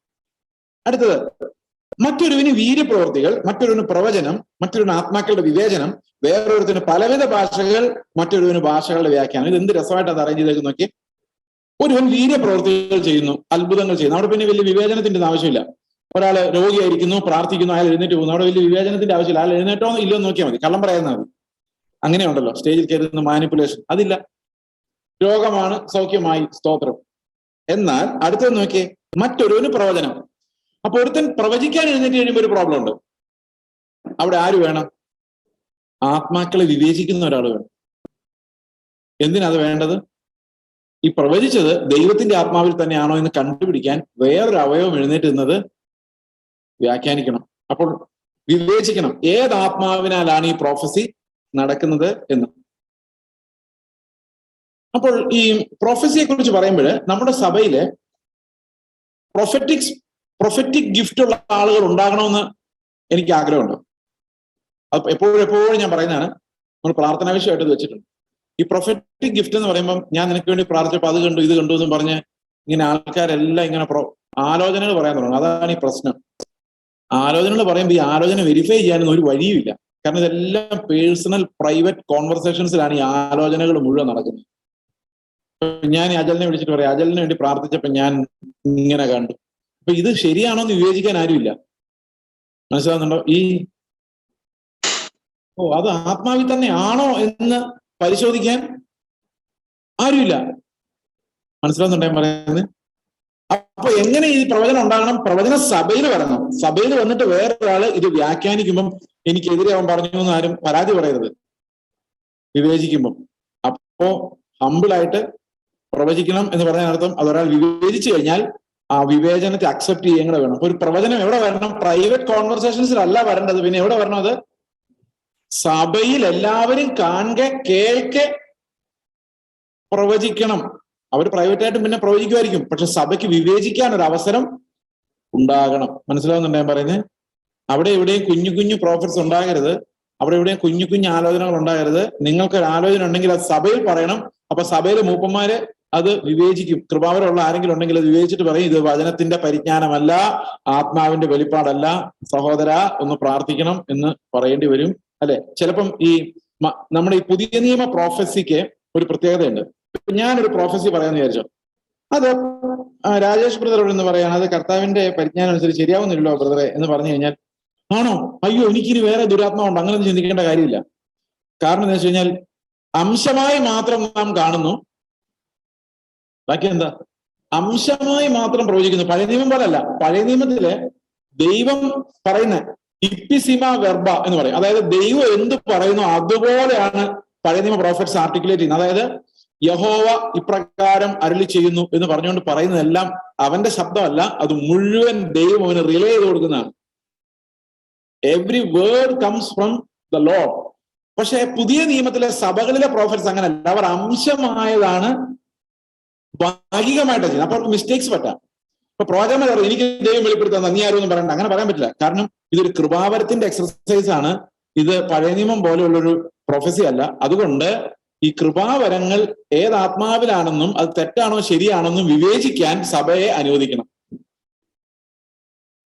അടുത്തത് മറ്റൊരുവിന് വീര്യപ്രവർത്തികൾ മറ്റൊരുവിന് പ്രവചനം മറ്റൊരുവിന് ആത്മാക്കളുടെ വിവേചനം വേറൊരുത്തിന് പലവിധ ഭാഷകൾ മറ്റൊരുവിന് ഭാഷകളുടെ വ്യാഖ്യാനം. ഇത് എന്ത് രസമായിട്ട് അത് അറേഞ്ച് ചെയ്തേക്ക് നോക്കി ഒരുവൻ വീര്യപ്രവർത്തികൾ ചെയ്യുന്നു അത്ഭുതങ്ങൾ ചെയ്യുന്നു. അവിടെ പിന്നെ വലിയ വിവേചനത്തിന്റെ ആവശ്യമില്ല. ഒരാൾ രോഗിയായിരിക്കുന്നു പ്രാർത്ഥിക്കുന്നു അയാൾ എഴുന്നേറ്റ് പോകുന്നു. അവിടെ വലിയ വിവേചനത്തിന്റെ ആവശ്യമില്ല. അയാൾ എഴുന്നേറ്റോ ഇല്ലയോ നോക്കിയാൽ മതി. കള്ളം പറയുന്നത് മതി. അങ്ങനെയുണ്ടല്ലോ. സ്റ്റേജിൽ കയറുന്ന മാനിപ്പുലേഷൻ അതില്ല. രോഗമാണ് സൗഖ്യമായി സ്തോത്രം. എന്നാൽ അടുത്തത് നോക്കിയേ. മറ്റൊരുവന് പ്രവചനം. അപ്പൊ ഒരുത്തൻ പ്രവചിക്കാൻ എഴുന്നേറ്റ് കഴിയുമ്പോൾ ഒരു പ്രോബ്ലം ഉണ്ട്. അവിടെ ആര് വേണം? ആത്മാക്കളെ വിവേചിക്കുന്ന ഒരാൾ വേണം. എന്തിനാ അത് വേണ്ടത്? ഈ പ്രവചിച്ചത് ദൈവത്തിന്റെ ആത്മാവിൽ തന്നെയാണോ എന്ന് കണ്ടുപിടിക്കാൻ വേറൊരു അവയവം എഴുന്നേറ്റ് നിന്നത് വ്യാഖ്യാനിക്കണം. അപ്പോൾ വിവേചിക്കണം. ഏത് ആത്മാവിനാലാണ് ഈ പ്രോഫസി നടക്കുന്നത് എന്ന്. അപ്പോൾ ഈ പ്രൊഫസിയെ കുറിച്ച് പറയുമ്പോൾ നമ്മുടെ സഭയിൽ പ്രൊഫറ്റിക്സ് പ്രൊഫറ്റിക് ഗിഫ്റ്റ് ഉള്ള ആളുകൾ ഉണ്ടാകണമെന്ന് എനിക്ക് ആഗ്രഹമുണ്ട്. അത് എപ്പോഴും എപ്പോഴും ഞാൻ പറയുന്നതാണ്. നമ്മൾ പ്രാർത്ഥനാ വിഷയമായിട്ട് വെച്ചിട്ടുണ്ട്. ഈ പ്രൊഫറ്റിക് ഗിഫ്റ്റ് എന്ന് പറയുമ്പോൾ ഞാൻ നിനക്ക് വേണ്ടി പ്രാർത്ഥിച്ചപ്പോൾ അത് കണ്ടു ഇത് കണ്ടു എന്നും പറഞ്ഞ് ഇങ്ങനെ ആൾക്കാരെല്ലാം ഇങ്ങനെ ആലോചനകൾ പറയാൻ തുടങ്ങും. അതാണ് ഈ പ്രശ്നം. ആലോചനകൾ പറയുമ്പോൾ ഈ ആലോചന വെരിഫൈ ചെയ്യാനൊന്നും ഒരു വഴിയുമില്ല. കാരണം ഇതെല്ലാം പേഴ്സണൽ പ്രൈവറ്റ് കോൺവെർസേഷൻസിലാണ് ഈ ആലോചനകൾ മുഴുവൻ നടക്കുന്നത്. ഞാൻ അജലിനെ വിളിച്ചിട്ട് പറയാം. അജലിന് വേണ്ടി പ്രാർത്ഥിച്ചപ്പോൾ ഞാൻ ഇങ്ങനെ കണ്ടു. അപ്പൊ ഇത് ശരിയാണോ എന്ന് വിവേചിക്കാൻ ആരുമില്ല. മനസ്സിലാകുന്നുണ്ടോ ഈ ഓ അത് ആത്മാവിൽ തന്നെ ആണോ എന്ന് പരിശോധിക്കാൻ ആരുമില്ല. മനസ്സിലാകുന്നുണ്ടോ ഞാൻ പറയുന്നത്? അപ്പൊ എങ്ങനെ ഈ പ്രവചനം ഉണ്ടാകണം? പ്രവചന സഭയിൽ വരണം. സഭയിൽ വന്നിട്ട് വേറൊരാൾ ഇത് വ്യാഖ്യാനിക്കുമ്പം എനിക്കെതിരെ അവൻ പറഞ്ഞു എന്ന് ആരും പരാതി പറയരുത്. വിവേചിക്കുമ്പം. അപ്പോ ഹമ്പിളായിട്ട് പ്രവചിക്കണം എന്ന് പറഞ്ഞ അർത്ഥം അതൊരാൾ വിവേചിച്ചു കഴിഞ്ഞാൽ ആ വിവേചനത്തെ അക്സെപ്റ്റ് ചെയ്യാൻ കൂടെ വേണം. ഒരു പ്രവചനം എവിടെ വരണം? പ്രൈവറ്റ് കോൺവെർസേഷൻസിലല്ല വരേണ്ടത്. പിന്നെ എവിടെ വരണം അത്? സഭയിൽ എല്ലാവരും കാണുക കേൾക്കെ പ്രവചിക്കണം. അവർ പ്രൈവറ്റ് ആയിട്ട് പിന്നെ പ്രവചിക്കുമായിരിക്കും. പക്ഷെ സഭയ്ക്ക് വിവേചിക്കാൻ ഒരു അവസരം ഉണ്ടാകണം. മനസ്സിലാവുന്നുണ്ട് ഞാൻ പറയുന്നത്? അവിടെ എവിടെയും കുഞ്ഞു കുഞ്ഞു പ്രോഫിറ്റ്സ് ഉണ്ടാകരുത്. അവിടെ എവിടെയും കുഞ്ഞു കുഞ്ഞു ആലോചനകൾ ഉണ്ടാകരുത്. നിങ്ങൾക്ക് ഒരു ആലോചന ഉണ്ടെങ്കിൽ അത് സഭയിൽ പറയണം. അപ്പൊ സഭയിലെ മൂപ്പന്മാര് അത് വിവേചിക്കും. കൃപാവരമുള്ള ആരെങ്കിലും ഉണ്ടെങ്കിൽ അത് വിവേചിച്ചിട്ട് പറയും ഇത് വചനത്തിന്റെ പരിജ്ഞാനമല്ല ആത്മാവിന്റെ വെളിപ്പാടല്ല. സഹോദര ഒന്ന് പ്രാർത്ഥിക്കണം എന്ന് പറയേണ്ടി വരും. അല്ലെ? ചിലപ്പം ഈ നമ്മുടെ ഈ പുതിയ നിയമ പ്രോഫസിക്ക് ഒരു പ്രത്യേകതയുണ്ട്. ഞാനൊരു പ്രോഫസി പറയാന്ന് വിചാരിച്ചു. അത് രാജേഷ് ബ്രദറോട് എന്ന് പറയാൻ അത് കർത്താവിന്റെ പരിജ്ഞാനം അനുസരിച്ച് ശരിയാവുന്നില്ലല്ലോ ബ്രദറെ എന്ന് പറഞ്ഞു കഴിഞ്ഞാൽ ആണോ? അയ്യോ എനിക്കിനി വേറെ ദുരാത്മാവുണ്ട്. അങ്ങനെ ചിന്തിക്കേണ്ട കാര്യമില്ല. കാരണം എന്താ വെച്ച് കഴിഞ്ഞാൽ അംശമായി മാത്രം നാം കാണുന്നു. ബാക്കി എന്താ? അംശമായി മാത്രം പ്രവചിക്കുന്നു. പഴയ നിയമം പോലല്ല. പഴയ നിയമത്തിൽ ദൈവം പറയുന്ന ഇപ്പിസിമ വെർബ എന്ന് പറയും. അതായത് ദൈവം എന്ത് പറയുന്നു അതുപോലെയാണ് പഴയ നിയമ പ്രോഫിറ്റ്സ് ആർട്ടിക്കുലേറ്റ് ചെയ്യുന്നത്. അതായത് യഹോവ ഇപ്രകാരം അരുളി ചെയ്യുന്നു എന്ന് പറഞ്ഞുകൊണ്ട് പറയുന്നതെല്ലാം അവന്റെ ശബ്ദമല്ല. അത് മുഴുവൻ ദൈവം അവന് റിലേ ചെയ്ത് കൊടുക്കുന്നതാണ്. Every word comes from the lord പക്ഷെ പുതിയ നിയമത്തിലെ സഭകളിലെ പ്രോഫിറ്റ്സ് അങ്ങനല്ല. അവർ അംശമായതാണ് ഭാഗികമായിട്ട് ചെയ്യുന്നത്. അപ്പോൾ അവർക്ക് മിസ്റ്റേക്സ് പറ്റാം. ഇപ്പൊ പ്രോജന്മാർ പറയും എനിക്ക് ദൈവം വെളിപ്പെടുത്താൻ നീ ആരും ഒന്നും പറയണ്ട. അങ്ങനെ പറയാൻ പറ്റില്ല. കാരണം ഇതൊരു കൃപാവരത്തിന്റെ എക്സർസൈസ് ആണ്. ഇത് പഴയ നിയമം പോലെയുള്ളൊരു പ്രൊഫസി അല്ല. അതുകൊണ്ട് ഈ കൃപാവരങ്ങൾ ഏത് ആത്മാവിലാണെന്നും അത് തെറ്റാണോ ശരിയാണെന്നും വിവേചിക്കാൻ സഭയെ അനുവദിക്കണം.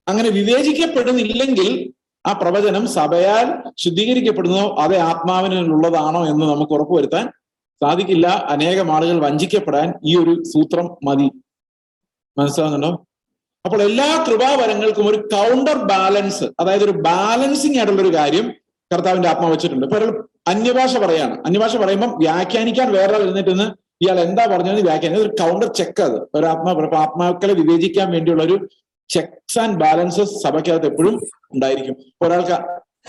അങ്ങനെ വിവേചിക്കപ്പെടുന്നില്ലെങ്കിൽ ആ പ്രവചനം സഭയാൽ ശുദ്ധീകരിക്കപ്പെടുന്നതോ അതേ ആത്മാവിനുള്ളതാണോ എന്ന് നമുക്ക് ഉറപ്പുവരുത്താൻ സാധിക്കില്ല. അനേകം ആളുകൾ വഞ്ചിക്കപ്പെടാൻ ഈ ഒരു സൂത്രം മതി. മനസ്സിലാകുന്നുണ്ടോ അപ്പോൾ എല്ലാ കൃപാവരങ്ങൾക്കും ഒരു കൗണ്ടർ ബാലൻസ് അതായത് ഒരു ബാലൻസിങ് ആയിട്ടുള്ള ഒരു കാര്യം കർത്താവിന്റെ ആത്മാവ് വെച്ചിട്ടുണ്ട്. ഇപ്പൊ ഒരാൾ അന്യഭാഷ പറയാണ്. അന്യഭാഷ പറയുമ്പോൾ വ്യാഖ്യാനിക്കാൻ വേറെ ഇരുന്നിട്ടെന്ന് ഇയാൾ എന്താ പറഞ്ഞതെന്ന് വ്യാഖ്യാനം ഒരു കൗണ്ടർ ചെക്ക് അത്. ഒരു ആത്മാവ് ആത്മാക്കളെ വിവേചിക്കാൻ വേണ്ടിയുള്ള ഒരു ചെക്സ് ആൻഡ് ബാലൻസസ് സഭയ്ക്കകത്ത് എപ്പോഴും ഉണ്ടായിരിക്കും. ഒരാൾക്ക്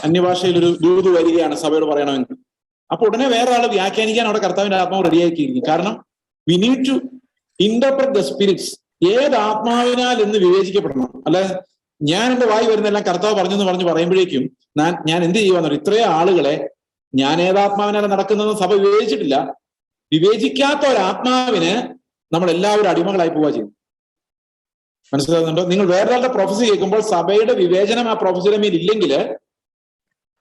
അന്യഭാഷയിൽ ഒരു ദൂത് വരികയാണ് സഭയോട് പറയണമെങ്കിൽ. അപ്പൊ ഉടനെ വേറെ ആൾ വ്യാഖ്യാനിക്കാൻ അവിടെ കർത്താവിന്റെ ആത്മാവ് റെഡിയാക്കിയിരിക്കും കാരണം we need to interpret the spirits ഏത് ആത്മാവിനാൽ എന്ന് വിവേചിക്കപ്പെടണം. അല്ലെ ഞാൻ എന്റെ വായി വരുന്നെല്ലാം കർത്താവ് പറഞ്ഞെന്ന് പറഞ്ഞ് പറയുമ്പോഴേക്കും ഞാൻ ഞാൻ എന്ത് ചെയ്യുവാന്ന് ഇത്രയും ആളുകളെ ഞാൻ ഏതാത്മാവിനാണ് നടക്കുന്നതെന്ന് സഭ വിവേചിച്ചിട്ടില്ല. വിവേചിക്കാത്ത ഒരു ആത്മാവിന് നമ്മൾ എല്ലാവരും അടിമകളായി പോവുക ചെയ്യും മനസ്സിലാകുന്നുണ്ടോ? നിങ്ങൾ വേറൊരാളുടെ പ്രൊഫസി കേൾക്കുമ്പോൾ സഭയുടെ വിവേചനം ആ പ്രൊഫസിയുടെ മേൽ ഇല്ലെങ്കിൽ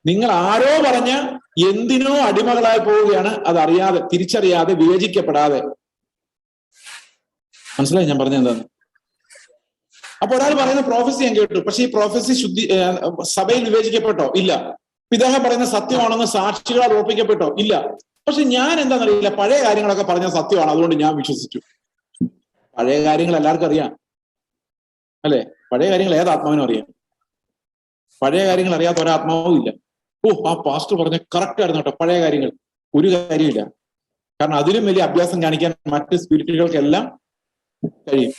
നിങ്ങൾ ആരോ പറഞ്ഞ എന്തിനോ അടിമകളായി പോവുകയാണ്. അത് അറിയാതെ തിരിച്ചറിയാതെ വിവേചിക്കപ്പെടാതെ. മനസ്സിലായി ഞാൻ പറഞ്ഞ എന്താണ് അപ്പൊ ഒരാൾ പറയുന്ന പ്രോഫസി ഞാൻ കേട്ടു. പക്ഷെ ഈ പ്രോഫസി ശുദ്ധി സഭയിൽ വിവേചിക്കപ്പെട്ടോ? ഇല്ല. ഇദ്ദേഹം പറയുന്ന സത്യമാണെന്ന് സാക്ഷികളാൽ ഉറപ്പിക്കപ്പെട്ടോ? ഇല്ല. പക്ഷെ ഞാൻ എന്താണെന്നറിയില്ല. പഴയ കാര്യങ്ങളൊക്കെ പറഞ്ഞ സത്യമാണ്. അതുകൊണ്ട് ഞാൻ വിശ്വസിച്ചു. പഴയ കാര്യങ്ങൾ എല്ലാവർക്കും അറിയാം. അല്ലെ? പഴയ കാര്യങ്ങൾ ഏത് ആത്മാവിനും അറിയാം. പഴയ കാര്യങ്ങൾ അറിയാത്ത ഒരാത്മാവും ഇല്ല. ഓ ആ പാസ്റ്റർ പറഞ്ഞ കറക്റ്റ് ആയിരുന്നു കേട്ടോ. പഴയ കാര്യങ്ങൾ. ഒരു കാര്യമില്ല. കാരണം അതിലും വലിയ അഭ്യാസം കാണിക്കാൻ മറ്റ് സ്പിരിറ്റുകൾക്കെല്ലാം കഴിയും.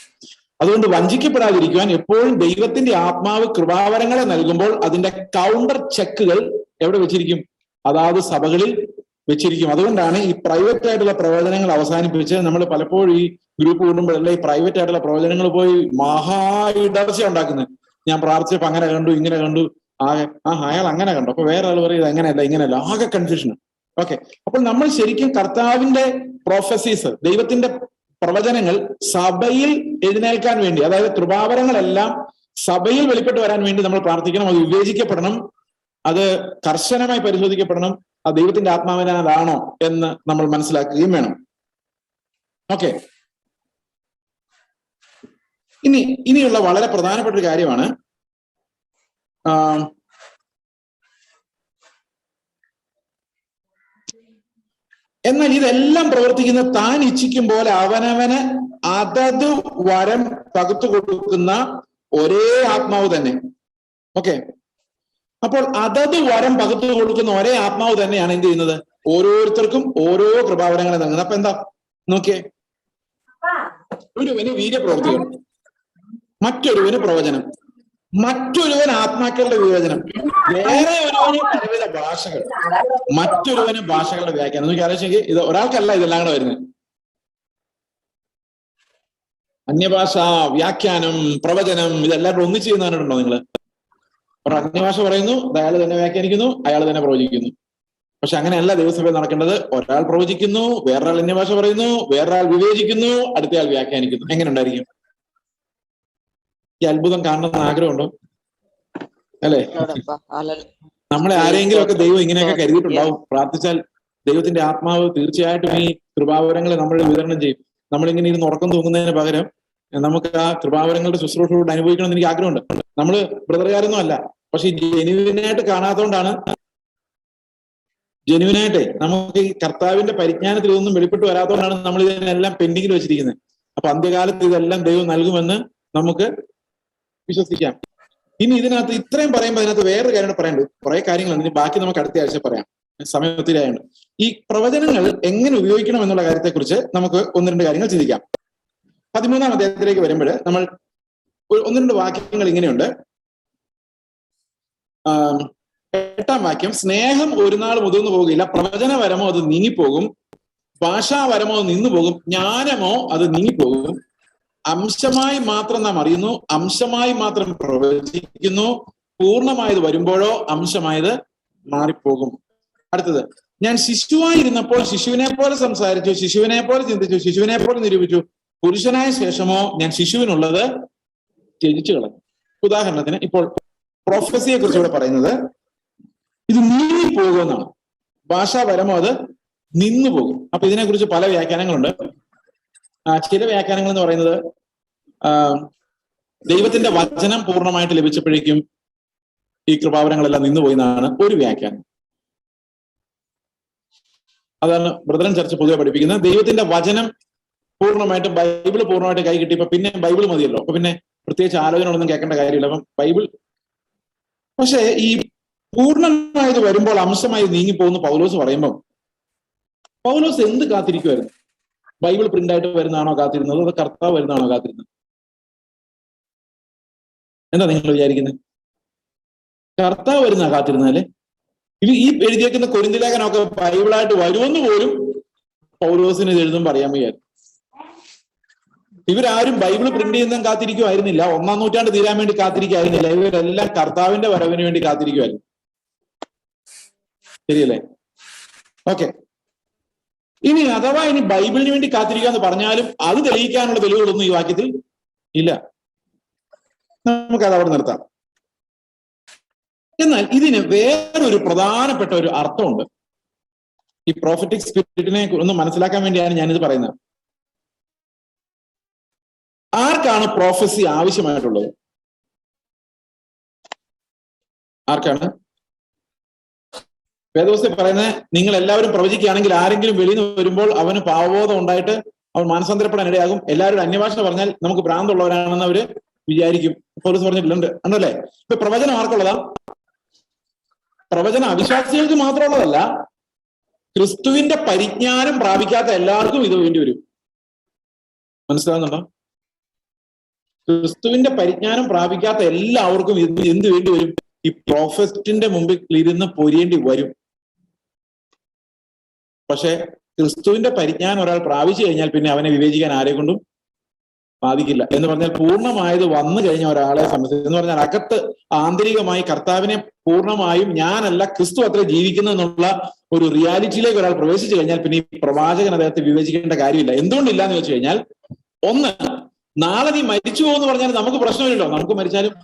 അതുകൊണ്ട് വഞ്ചിക്കപ്പെടാതിരിക്കുവാൻ എപ്പോഴും ദൈവത്തിന്റെ ആത്മാവ് കൃപാവരങ്ങളെ നൽകുമ്പോൾ അതിന്റെ കൗണ്ടർ ചെക്കുകൾ എവിടെ വെച്ചിരിക്കും? അതാത് സഭകളിൽ വെച്ചിരിക്കും. അതുകൊണ്ടാണ് ഈ പ്രൈവറ്റ് ആയിട്ടുള്ള പ്രവചനങ്ങൾ അവസാനിപ്പിച്ച് നമ്മൾ പലപ്പോഴും ഈ ഗ്രൂപ്പ് കൂടുമ്പോഴല്ലേ ഈ പ്രൈവറ്റ് ആയിട്ടുള്ള പ്രവചനങ്ങൾ പോയി മഹാ ഇടർച്ച ഉണ്ടാക്കുന്നത്. ഞാൻ പ്രാർത്ഥിച്ചപ്പോ അങ്ങനെ കണ്ടു ഇങ്ങനെ കണ്ടു. ആകെ ആ അയാൾ അങ്ങനെ കണ്ടു. അപ്പൊ വേറെ ആൾ പറയും ഇത് അങ്ങനെയല്ല ഇങ്ങനെയല്ല. ആകെ കൺഫ്യൂഷൻ ഓക്കെ അപ്പോൾ നമ്മൾ ശരിക്കും കർത്താവിന്റെ പ്രൊഫസീസ് ദൈവത്തിന്റെ പ്രവചനങ്ങൾ സഭയിൽ എഴുന്നേൽക്കാൻ വേണ്ടി അതായത് കൃപാവരങ്ങളെല്ലാം സഭയിൽ വെളിപ്പെട്ട് വരാൻ വേണ്ടി നമ്മൾ പ്രാർത്ഥിക്കണം അത് വിവേചിക്കപ്പെടണം അത് കർശനമായി പരിശോധിക്കപ്പെടണം ആ ദൈവത്തിന്റെ ആത്മാവിനാണോ എന്ന് നമ്മൾ മനസ്സിലാക്കുകയും വേണം. ഓക്കെ ഇനി ഇനിയുള്ള വളരെ പ്രധാനപ്പെട്ട ഒരു കാര്യമാണ് എന്നാൽ ഇതെല്ലാം പ്രവർത്തിക്കുന്ന താൻ ഇച്ഛിക്കും പോലെ അവനവന് അതത് വരം പകുത്തു കൊടുക്കുന്ന ഒരേ ആത്മാവ് തന്നെ. ഓക്കെ അപ്പോൾ അതത് വരം പകുത്തു കൊടുക്കുന്ന ഒരേ ആത്മാവ് തന്നെയാണ് എന്ത് ചെയ്യുന്നത്? ഓരോരുത്തർക്കും ഓരോ കൃപാവരങ്ങളെ നൽകുന്നത്. അപ്പൊ എന്താ? നോക്കിയേ. ഒരുവന് വീര്യപ്രവർത്തികൾ മറ്റൊരുവന് പ്രവചനം. മറ്റൊരുവൻ ആത്മാക്കളുടെ വിവേചനം. വേറെ ഒരുവന് പലവിധ ഭാഷകൾ. മറ്റൊരുവന് ഭാഷകളുടെ വ്യാഖ്യാനം. നോക്കി ആലോചിച്ചെങ്കിൽ ഇത് ഒരാൾക്കല്ല ഇതെല്ലാം കൂടെ വരുന്നത്. അന്യഭാഷ വ്യാഖ്യാനം പ്രവചനം ഇതെല്ലാം കൂടെ ഒന്നിച്ച് ചെയ്യുന്നവരുണ്ടോ നിങ്ങൾ അന്യഭാഷ പറയുന്നു അയാൾ തന്നെ വ്യാഖ്യാനിക്കുന്നു അയാൾ തന്നെ പ്രവചിക്കുന്നു. പക്ഷെ അങ്ങനെയല്ല ദൈവസഭയിൽ നടക്കേണ്ടത്. ഒരാൾ പ്രവചിക്കുന്നു വേറൊരാൾ അന്യഭാഷ പറയുന്നു വേറൊരാൾ വിവേചിക്കുന്നു അടുത്തയാൾ വ്യാഖ്യാനിക്കുന്നു. എങ്ങനെ ഉണ്ടായിരിക്കും? ഈ അത്ഭുതം കാണണമെന്ന് ആഗ്രഹമുണ്ടോ? അല്ലെ. നമ്മളെ ആരെങ്കിലും ഒക്കെ ദൈവം ഇങ്ങനെയൊക്കെ കരുതിയിട്ടുണ്ടാവും. പ്രാർത്ഥിച്ചാൽ ദൈവത്തിന്റെ ആത്മാവ് തീർച്ചയായിട്ടും ഈ കൃപാവരങ്ങളെ നമ്മൾ വിതരണം ചെയ്യും. നമ്മളിങ്ങനെ ഇരുന്ന് ഉറക്കം തൂങ്ങുന്നതിന് പകരം നമുക്ക് ആ കൃപാവരങ്ങളുടെ ശുശ്രൂഷയോട് അനുഭവിക്കണം എന്ന് എനിക്ക് ആഗ്രഹമുണ്ട്. നമ്മൾ ബ്രദറുകാരൊന്നും അല്ല. പക്ഷെ ജെനുവിനായിട്ട് കാണാത്തതുകൊണ്ടാണ് ജെനുവിനായിട്ടേ നമുക്ക് ഈ കർത്താവിന്റെ പരിജ്ഞാനത്തിൽ ഇതൊന്നും വെളിപ്പെട്ട് വരാത്തതുകൊണ്ടാണ് നമ്മൾ ഇതിനെല്ലാം പെൻഡിങ്ങിൽ വെച്ചിരിക്കുന്നത്. അപ്പൊ അന്ത്യകാലത്ത് ഇതെല്ലാം ദൈവം നൽകുമെന്ന് നമുക്ക് വിശ്വസിക്കാം. ഇനി ഇതിനകത്ത് ഇത്രയും പറയുമ്പോൾ അതിനകത്ത് വേറൊരു കാര്യം പറയാനുണ്ട് കുറെ കാര്യങ്ങളുണ്ട്. ഇനി ബാക്കി നമുക്ക് അടുത്ത ആഴ്ച പറയാം. സമയം ഈ പ്രവചനങ്ങൾ എങ്ങനെ ഉപയോഗിക്കണം എന്നുള്ള കാര്യത്തെക്കുറിച്ച് നമുക്ക് ഒന്ന് രണ്ട് കാര്യങ്ങൾ ചിന്തിക്കാം. പതിമൂന്നാം അദ്ദേഹത്തിലേക്ക് വരുമ്പോൾ നമ്മൾ ഒന്ന് രണ്ട് വാക്യങ്ങൾ ഇങ്ങനെയുണ്ട്. എട്ടാം വാക്യം സ്നേഹം ഒരു നാൾ മുതിർന്നു പോകില്ല പ്രവചനപരമോ അത് നീങ്ങിപ്പോകും. ഭാഷാപരമോ നിന്നു പോകും ജ്ഞാനമോ അത് നീങ്ങിപ്പോകും. അംശമായി മാത്രം നാം അറിയുന്നു. അംശമായി മാത്രം പ്രവചിക്കുന്നു. പൂർണമായത് വരുമ്പോഴോ അംശമായത് മാറിപ്പോകും. അടുത്തത് ഞാൻ ശിശുവായിരുന്നപ്പോൾ ശിശുവിനെ പോലെ സംസാരിച്ചു. ശിശുവിനെ പോലെ ചിന്തിച്ചു. ശിശുവിനെ പോലെ നിരൂപിച്ചു. പുരുഷനായ ശേഷമോ ഞാൻ ശിശുവിനുള്ളത് ത്യജിച്ചു കളഞ്ഞു. ഉദാഹരണത്തിന് ഇപ്പോൾ പ്രൊഫസിയെ കുറിച്ച് ഇവിടെ പറയുന്നത് ഇത് നീങ്ങി പോകുമെന്നാണ് ഭാഷാപരമോ അത് നിന്നു പോകും അപ്പൊ ഇതിനെക്കുറിച്ച് പല വ്യാഖ്യാനങ്ങളുണ്ട്. ചില വ്യാഖ്യാനങ്ങൾ എന്ന് പറയുന്നത് ദൈവത്തിന്റെ വചനം പൂർണമായിട്ട് ലഭിച്ചപ്പോഴേക്കും ഈ കൃപാവരങ്ങളെല്ലാം നിന്നുപോയി എന്നാണ് ഒരു വ്യാഖ്യാനം. അതാണ് ബ്രദറൻ ചർച്ച പൊതുവെ പഠിപ്പിക്കുന്നത്. ദൈവത്തിന്റെ വചനം പൂർണമായിട്ട് ബൈബിൾ പൂർണമായിട്ട് കൈ കിട്ടി. കിട്ടിയപ്പോ പിന്നെ ബൈബിൾ മതിയല്ലോ. അപ്പൊ പിന്നെ പ്രത്യേകിച്ച് ആലോചനകളൊന്നും കേൾക്കേണ്ട കാര്യമില്ല. അപ്പം ബൈബിൾ പക്ഷേ ഈ പൂർണമായത് വരുമ്പോൾ അംശമായി നീങ്ങി പോകുന്ന പൗലോസ് പറയുമ്പോൾ പൗലോസ് എന്ത് കാത്തിരിക്കുമായിരുന്നു ബൈബിൾ പ്രിന്റ് ആയിട്ട് വരുന്നതാണോ കാത്തിരുന്നത്? അതോ കർത്താവ് വരുന്നതാണോ കാത്തിരുന്നത്? എന്താ നിങ്ങൾ വിചാരിക്കുന്നത് കർത്താവ് വരുന്ന കാത്തിരുന്നാൽ ഇത് ഈ എഴുതിയേക്കുന്ന കൊരിന്തിലേഖനമൊക്കെ ബൈബിളായിട്ട് വരുമെന്ന് പോലും പൗലോസിന് ഇത് എഴുതുമ്പോൾ അറിയാൻ വയ്യായിരുന്നു. ഇവരാരും ബൈബിൾ പ്രിന്റ് ചെയ്യുന്നതും കാത്തിരിക്കുമായിരുന്നില്ല. ഒന്നാം നൂറ്റാണ്ട് തീരാൻ വേണ്ടി കാത്തിരിക്കുമായിരുന്നില്ല ഇവരെല്ലാം കർത്താവിന്റെ വരവിന് വേണ്ടി കാത്തിരിക്കുമായിരുന്നു. ശരിയല്ലേ? ഓക്കെ. ഇനി അഥവാ ഇനി ബൈബിളിന് വേണ്ടി കാത്തിരിക്കുക എന്ന് പറഞ്ഞാലും അത് തെളിയിക്കാനുള്ള തെളിവുകളൊന്നും ഈ വാക്യത്തിൽ ഇല്ല. നമുക്കത് അവിടെ നിർത്താം. എന്നാൽ ഇതിന് വേറൊരു പ്രധാനപ്പെട്ട ഒരു അർത്ഥമുണ്ട്. ഈ പ്രോഫിറ്റിക് സ്പിരിറ്റിനെ ഒന്ന് മനസ്സിലാക്കാൻ വേണ്ടിയാണ് ഞാനിത് പറയുന്നത്. ആർക്കാണ് പ്രോഫസി ആവശ്യമായിട്ടുള്ളത്? ആർക്കാണ്? വേദവസ്ഥ പറയുന്നത് നിങ്ങൾ എല്ലാവരും പ്രവചിക്കുകയാണെങ്കിൽ ആരെങ്കിലും വെളിയിൽ നിന്ന് വരുമ്പോൾ അവന് പാവബോധം ഉണ്ടായിട്ട് അവൻ മാനസാന്തരപ്പെടാൻ ഇടയാകും. എല്ലാവരും അന്യഭാഷ പറഞ്ഞാൽ നമുക്ക് ഭ്രാന്തുള്ളവരാണെന്ന് അവർ വിചാരിക്കും. പോലീസ് പറഞ്ഞിട്ടുണ്ട്. ഉണ്ടല്ലേ? ഇപ്പൊ പ്രവചനം ആർക്കുള്ളതാ? പ്രവചനം അവിശ്വാസികൾക്ക് മാത്രമുള്ളതല്ല ക്രിസ്തുവിന്റെ പരിജ്ഞാനം പ്രാപിക്കാത്ത എല്ലാവർക്കും ഇത് വേണ്ടി വരും. മനസ്സിലാകുന്നുണ്ടോ ക്രിസ്തുവിന്റെ പരിജ്ഞാനം പ്രാപിക്കാത്ത എല്ലാവർക്കും ഇത് എന്ത് വേണ്ടി വരും? ഈ പ്രോഫസ്റ്റിന്റെ മുമ്പിൽ ഇരുന്ന് പൊരിയേണ്ടി വരും. പക്ഷെ ക്രിസ്തുവിന്റെ പരിജ്ഞാനം ഒരാൾ പ്രാപിച്ചു കഴിഞ്ഞാൽ പിന്നെ അവനെ വിവേചിക്കാൻ ആരെ കൊണ്ടും സാധിക്കില്ല എന്ന് പറഞ്ഞാൽ പൂർണമായത് വന്നു കഴിഞ്ഞ ഒരാളെ സംബന്ധിച്ച് എന്ന് പറഞ്ഞാൽ അകത്ത് ആന്തരികമായി കർത്താവിനെ പൂർണമായും ഞാനല്ല ക്രിസ്തു അത്ര ജീവിക്കുന്നു എന്നുള്ള ഒരു റിയാലിറ്റിയിലേക്ക് ഒരാൾ പ്രവേശിച്ചു കഴിഞ്ഞാൽ പിന്നെ ഈ പ്രവാചകൻ അദ്ദേഹത്തെ വിവേചിക്കേണ്ട കാര്യമില്ല. എന്തുകൊണ്ടില്ല എന്ന് വെച്ച് കഴിഞ്ഞാൽ ഒന്ന് നാളെ നീ മരിച്ചു പോകുമെന്ന് പറഞ്ഞാൽ നമുക്ക് പ്രശ്നമില്ലല്ലോ നമുക്ക് മരിച്ചാലും